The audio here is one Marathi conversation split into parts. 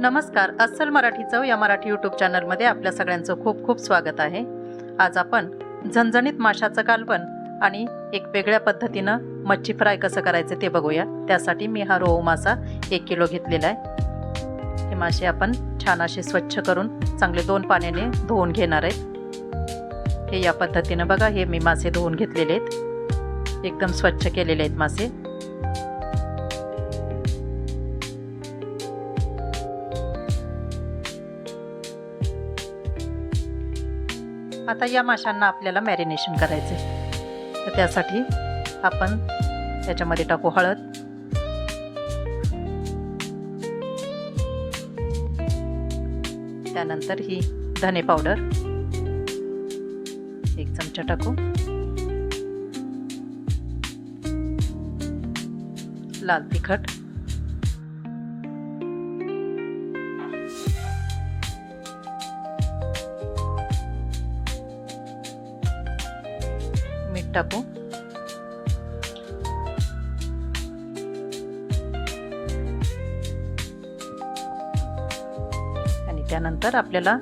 नमस्कार अस्सल मराठी चव या मराठी यूट्यूब चॅनलमध्ये आपल्या सगळ्यांचं खूप खूप स्वागत आहे. आज आपण झणझणीत माशाचं कालवण आणि एक वेगळ्या पद्धतीनं मच्छी फ्राय कसं करायचं ते बघूया. त्यासाठी मी हा रोहू मासा एक किलो घेतलेला आहे. हे मासे आपण छान असे स्वच्छ करून चांगले दोन पाण्याने धुवून घेणार आहेत हे या पद्धतीनं बघा हे मी मासे धुवून घेतलेले आहेत. एकदम स्वच्छ केलेले आहेत मासे. आता या माशांना आपल्याला मॅरिनेशन करायचं आहे तर त्यासाठी आपण त्याच्यामध्ये टाकू हळद. त्यानंतर ही धने पावडर एक चमचा टाकू. लाल तिखट. टाकू. आणि त्यानंतर आपल्याला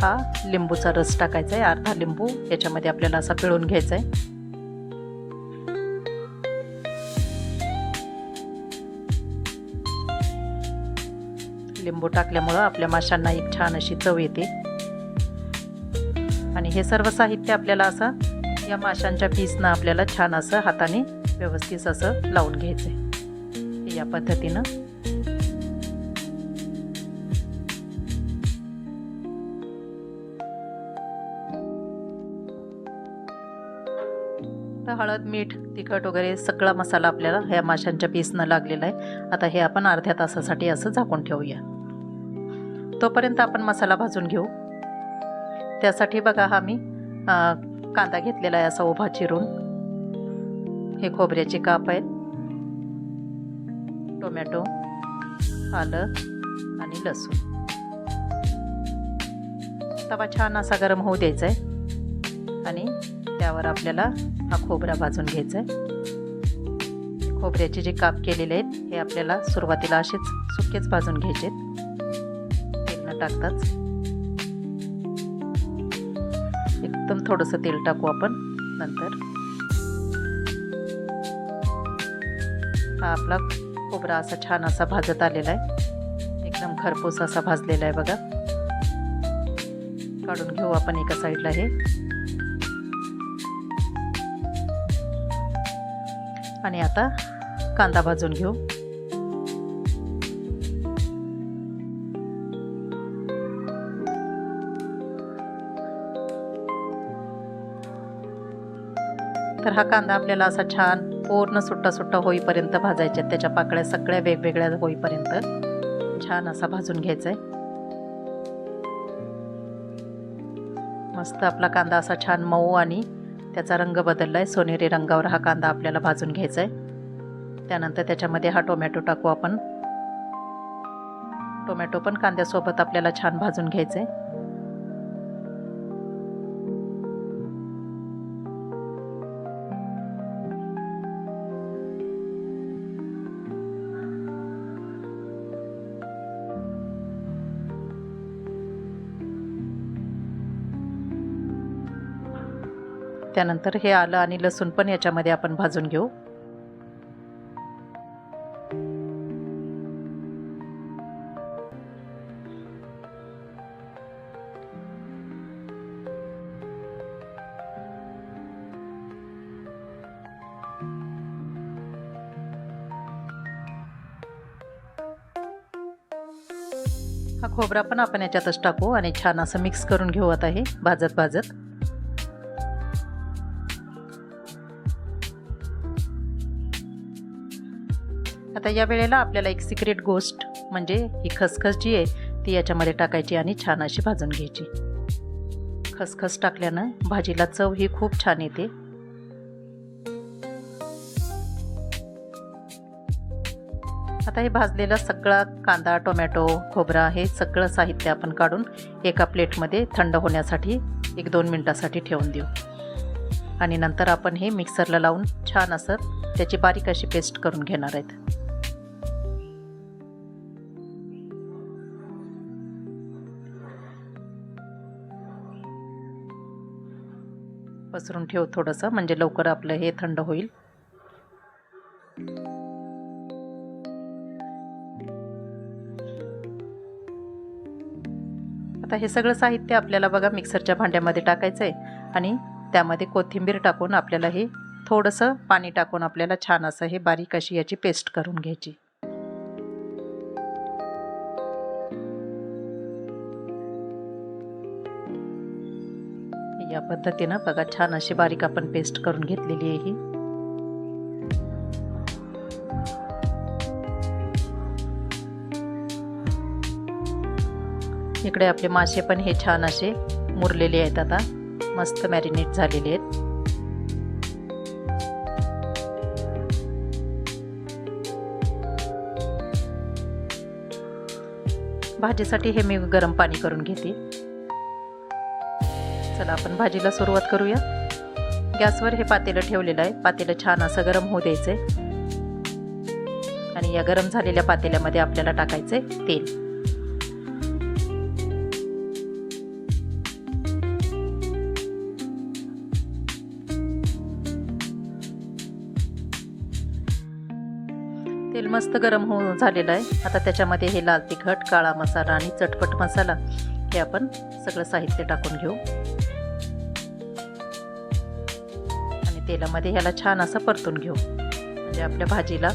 हा लिंबूचा रस टाकायचा आहे अर्धा लिंबू. याच्यामध्ये आपल्याला असा पिळून घ्यायचा आहे. लिंबू टाकल्यामुळं आपल्या माशांना एक छान अशी चव येते. आणि हे सर्व साहित्य आपल्याला असं या माशांच्या पीसनं आपल्याला छान असं हाताने व्यवस्थित असं लावून घ्यायचं आहे या पद्धतीनं. तर हळद मीठ तिखट वगैरे सगळा मसाला आपल्याला ह्या माशांच्या पीसनं लागलेला आहे. आता हे आपण अर्ध्या तासासाठी असं झाकून ठेवूया. तोपर्यंत आपण मसाला भाजून घेऊ. त्यासाठी बघा हा मी कांदा घेतलेला आहे असा उभा चिरून. हे खोबऱ्याचे काप आहेत. टोमॅटो आलं आणि लसूण. तवा छान असा गरम होऊ द्यायचा आहे आणि त्यावर आपल्याला हा खोबरा भाजून घ्यायचा आहे खोबऱ्याचे जे काप केलेले आहेत हे आपल्याला सुरुवातीला असेच सुकेच भाजून घ्यायचे तेल न टाकताच एकदम थोडंसं तेल टाकू आपण नंतर. हा आपला खोबरा असा छान असा भाजत आलेला आहे. एकदम खरपूस असा भाजलेला आहे बघा. काढून घेऊ आपण एका साईडला हे. आणि आता कांदा भाजून घेऊ. तर हा कांदा आपल्याला असा छान पूर्ण सुट्टा सुट्टा होईपर्यंत भाजायचे. त्याच्या पाकळ्या सगळ्या वेगवेगळ्या होईपर्यंत छान असा भाजून घ्यायचा आहे मस्त आपला कांदा असा छान मऊ आणि त्याचा रंग बदलला आहे सोनेरी रंगावर हा कांदा आपल्याला भाजून घ्यायचा आहे त्यानंतर त्याच्यामध्ये हा टोमॅटो टाकू आपण. टोमॅटो पण कांद्यासोबत आपल्याला छान भाजून घ्यायचं आहे त्यानंतर हे आलं आणि लसूण पण याच्यामध्ये आपण भाजून घेऊ. हा खोबरा पण आपण याच्यातच टाकू आणि छान असं मिक्स करून घेऊ आता हे भाजत भाजत आता या वेळेला आपल्याला एक सिक्रेट गोष्ट म्हणजे ही खसखस जी आहे ती याच्यामध्ये टाकायची आणि छान अशी भाजून घ्यायची. खसखस टाकल्यानं भाजीला चव ही खूप छान येते. आता हे भाजलेला सगळा कांदा टोमॅटो खोबरा हे सगळं साहित्य आपण काढून एका प्लेटमध्ये थंड होण्यासाठी एक दोन मिनटासाठी ठेवून देऊ. आणि नंतर आपण हे मिक्सरला लावून छान असं त्याची बारीक अशी पेस्ट करून घेणार आहेत. पसरून ठेव थोडंसं म्हणजे लवकर आपलं हे थंड होईल. आता हे सगळं साहित्य आपल्याला बघा मिक्सरच्या भांड्यामध्ये टाकायचं आहे आणि त्यामध्ये कोथिंबीर टाकून आपल्याला हे थोडंसं पाणी टाकून आपल्याला छान असं हे बारीक अशी याची पेस्ट करून घ्यायची. पद्धतीनं बघा छान अशी बारीक आपण पेस्ट करून घेतलेली आहे ही. इकडे आपले मासे पण हे छान असे मुरलेले आहेत आता. मस्त मॅरिनेट झालेले आहेत. भाजीसाठी हे मी गरम पाणी करून घेते. चला आपण भाजीला सुरुवात करूया. गॅसवर हे पातेलं ठेवलेलं आहे. पातेलं छान असं गरम होऊ द्यायचंय. आणि या गरम झालेल्या पातेल्यामध्ये आपल्याला टाकायचंय तेल. तेल मस्त गरम होऊन झालेलं आहे. आता त्याच्यामध्ये हे लाल तिखट काळा मसाला आणि चटपट मसाला हे आपण सगळं साहित्य टाकून घेऊ. तेलामध्ये ह्याला छान असं परतून घेऊ. म्हणजे आपल्या भाजीला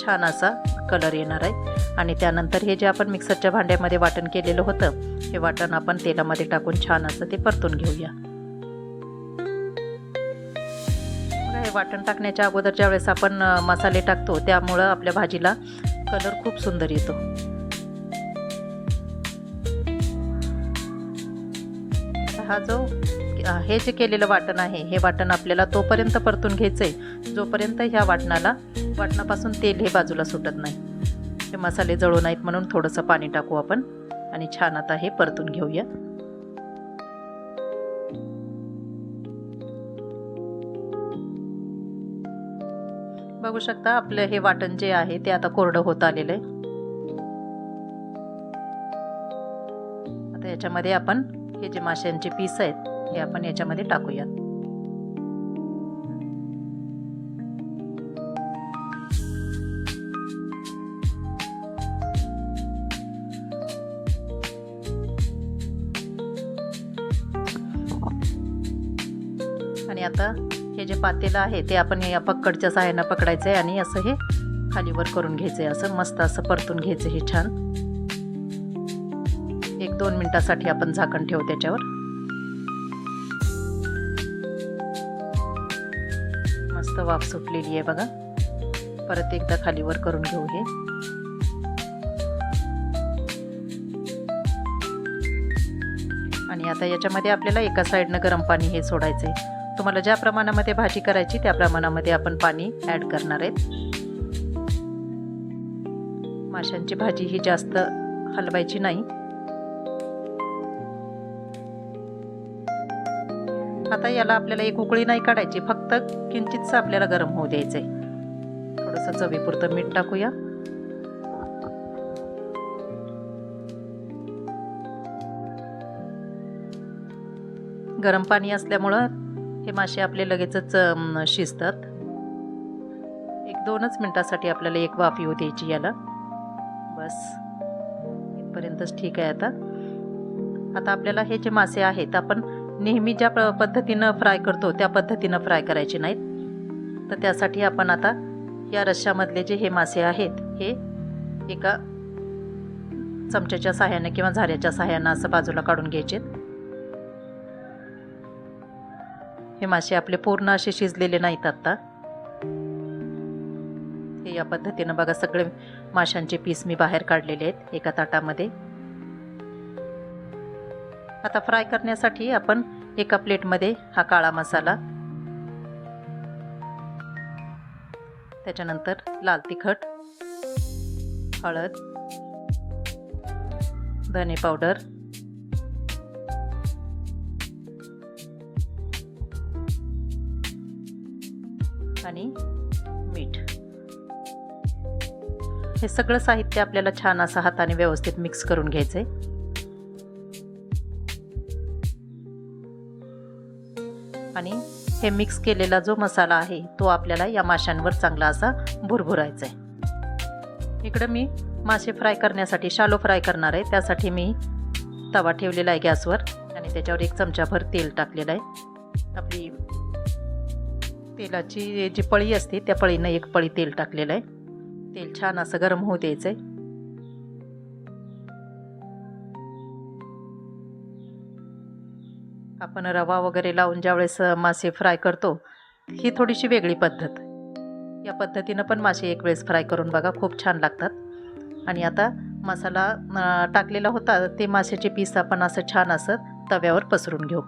छान असा कलर येणार आहे. आणि त्यानंतर हे जे आपण मिक्सरच्या भांड्यामध्ये वाटण केलेलं होतं हे वाटण आपण तेलामध्ये टाकून छान असं ते परतून घेऊया. हे वाटण टाकण्याच्या अगोदर ज्यावेळेस आपण मसाले टाकतो त्यामुळं आपल्या भाजीला कलर खूप सुंदर येतो. हा जो हे जे केलेलं वाटण आहे हे वाटण आपल्याला तोपर्यंत परतून घ्यायचं आहे जोपर्यंत ह्या वाटणाला वाटणापासून तेल हे बाजूला सुटत नाही. हे मसाले जळू नाहीत म्हणून थोडंसं पाणी टाकू आपण आणि छान आता हे परतून घेऊया. बघू शकता आपलं हे वाटण जे आहे ते आता कोरडं होत आलेलं आहे. आता याच्यामध्ये आपण हे जे माशांचे पीस आहेत हे आपण याच्यामध्ये टाकूयात. आणि आता हे जे पातेलं आहे ते आपण या पक्कडच्या सहाय्यानं पकडायचं आहे आणि असं हे खालीवर करून घ्यायचं आहे असं मस्त असं परतून घ्यायचं हे छान. एक दोन मिनटासाठी आपण झाकण ठेवू त्याच्यावर. मस्त वाफ सुटलेली आहे बघा. परत एकदा खालीवर करून घेऊ हे. आणि आता याच्यामध्ये आपल्याला एका साईडनं गरम पाणी हे सोडायचं आहे तुम्हाला ज्या प्रमाणामध्ये भाजी करायची त्या प्रमाणामध्ये आपण पाणी ॲड करणार आहेत. माशांची भाजी ही जास्त हलवायची नाही. आता याला आपल्याला एक उकळी नाही काढायची फक्त किंचितचं आपल्याला गरम होऊ द्यायचं आहे थोडंसं चवीपुरतं मीठ टाकूया. गरम पाणी असल्यामुळं हे मासे आपले लगेचच शिजतात. एक दोनच मिनटासाठी आपल्याला एक वाफ येऊ द्यायची याला. बस. इथपर्यंतच ठीक आहे आता. आता आपल्याला हे जे मासे आहेत आपण नेहमी ज्या प पद्धतीनं फ्राय करतो त्या पद्धतीनं फ्राय करायचे नाहीत. तर त्यासाठी आपण आता या रश्श्यामधले जे हे मासे आहेत हे एका चमच्याच्या सहाय्याने किंवा झाऱ्याच्या सहाय्यानं असं बाजूला काढून घ्यायचे. हे मासे आपले पूर्ण असे शिजलेले नाहीत आत्ता. हे या पद्धतीनं बघा सगळे माशांचे पीस मी बाहेर काढलेले आहेत एका ताटामध्ये. आता फ्राय करण्यासाठी आपण एका प्लेटमध्ये हा काळा मसाला त्याच्यानंतर लाल तिखट हळद धने पावडर आणि मीठ. हे सगळं साहित्य आपल्याला छान असं हाताने व्यवस्थित मिक्स करून घ्यायचं आहे आणि हे मिक्स केलेला जो मसाला आहे तो आपल्याला या माशांवर चांगला असा भुरभुरायचा आहे इकडं मी मासे फ्राय करण्यासाठी शालो फ्राय करणार आहे. त्यासाठी मी तवा ठेवलेला आहे गॅसवर आणि त्याच्यावर एक चमचाभर तेल टाकलेलं आहे आपली तेलाची जी पळी असते त्या पळीनं एक पळी तेल टाकलेलं आहे तेल छान असं गरम होऊ द्यायचं आहे आपण रवा वगैरे लावून ज्यावेळेस मासे फ्राय करतो ही थोडीशी वेगळी पद्धत. या पद्धतीनं पण मासे एक वेळेस फ्राय करून बघा खूप छान लागतात. आणि आता मसाला टाकलेला होता ते माशाचे पीस आपण असं छान असं तव्यावर पसरून घेऊ.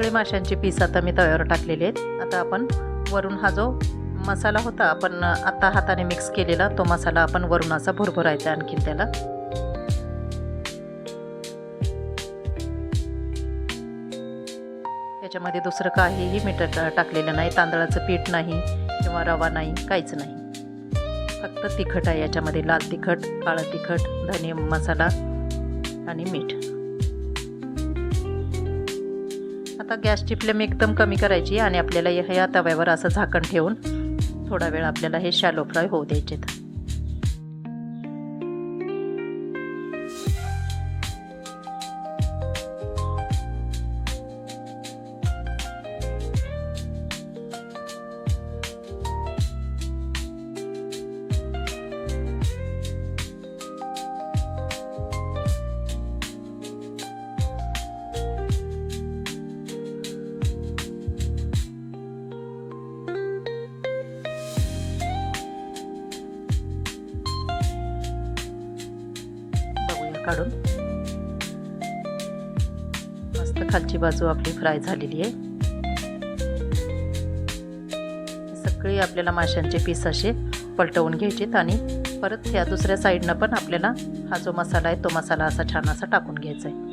सगळे माशांचे पीस आता मी तव्यावर टाकलेले आहेत. आता आपण वरून हा जो मसाला होता आपण आत्ता हाताने मिक्स केलेला तो मसाला आपण वरून असा भुरभुरायचा आणखीन त्याला. त्याच्यामध्ये दुसरं काहीही मीठ टाकलेलं नाही. तांदळाचं पीठ नाही किंवा रवा नाही काहीच नाही. फक्त तिखट आहे याच्यामध्ये. लाल तिखट काळं तिखट धने मसाला आणि मीठ. आता गॅसची फ्लेम एकदम कमी करायची आणि आपल्याला ह्या तव्यावर असं झाकण ठेवून थोडा वेळ आपल्याला हे शॅलो फ्राय होऊ द्यायचे काढून. मस्त खालची बाजू आपली फ्राय झालेली आहे. सगळी आपल्याला माशांचे पीस असे पलटवून घ्यायचेत आणि परत ह्या दुसऱ्या साईडनं पण आपल्याला हा जो मसाला आहे तो मसाला असा छान असा टाकून घ्यायचा आहे.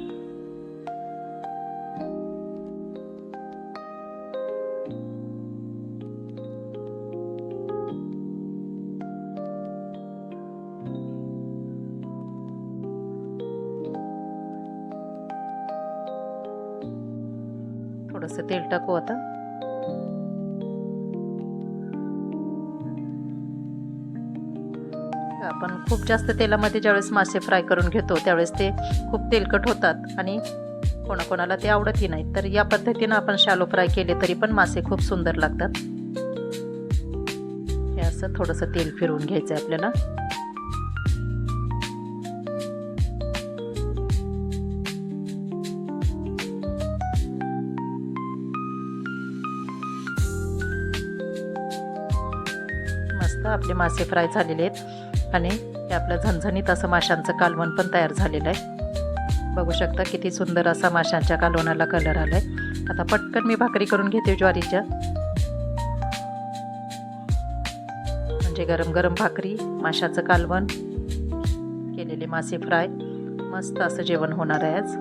थोडंसं तेल टाकू आता. आपण खूप जास्त तेलामध्ये ज्यावेळेस मासे फ्राय करून घेतो त्यावेळेस ते खूप तेलकट होतात आणि कोणाकोणाला ते आवडतही नाही तर या पद्धतीनं आपण शालो फ्राय केले तरी पण मासे खूप सुंदर लागतात. हे असं थोडंसं तेल फिरवून घ्यायचं आहे आपल्याला. आपले मासे फ्राय झालेले आहेत. आणि हे आपलं झणझणीत असं माशांचं कालवण पण तयार झालेलं आहे. बघू शकता किती सुंदर असा माशांच्या कालवणाला कलर आला आहे आता पटकन मी भाकरी करून घेते ज्वारीच्या. म्हणजे गरम गरम भाकरी माशाचं कालवण केलेले मासे फ्राय. मस्त असं जेवण होणार आहे आज.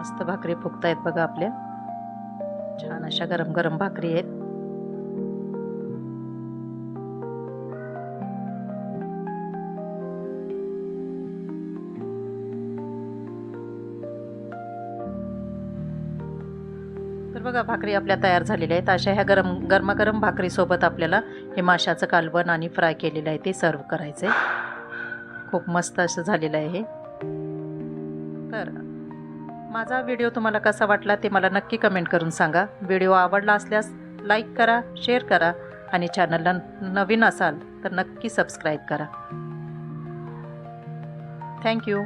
मस्त भाकरी फुगतायत बघा आपल्या. छान अशा गरम गरम भाकरी आहेत. तर बघा भाकरी आपल्या तयार झालेल्या आहेत. अशा ह्या गरम गरमागरम भाकरीसोबत आपल्याला हे माशाचं कालवण आणि फ्राय केलेलं आहे ते सर्व करायचं आहे खूप मस्त असं झालेलं आहे हे. तर माझा व्हिडिओ तुम्हाला कसा वाटला ते मला नक्की कमेंट करून सांगा. व्हिडिओ आवडला असल्यास लाईक करा शेअर करा आणि चॅनलला नवीन असाल तर नक्की सबस्क्राईब करा. थँक्यू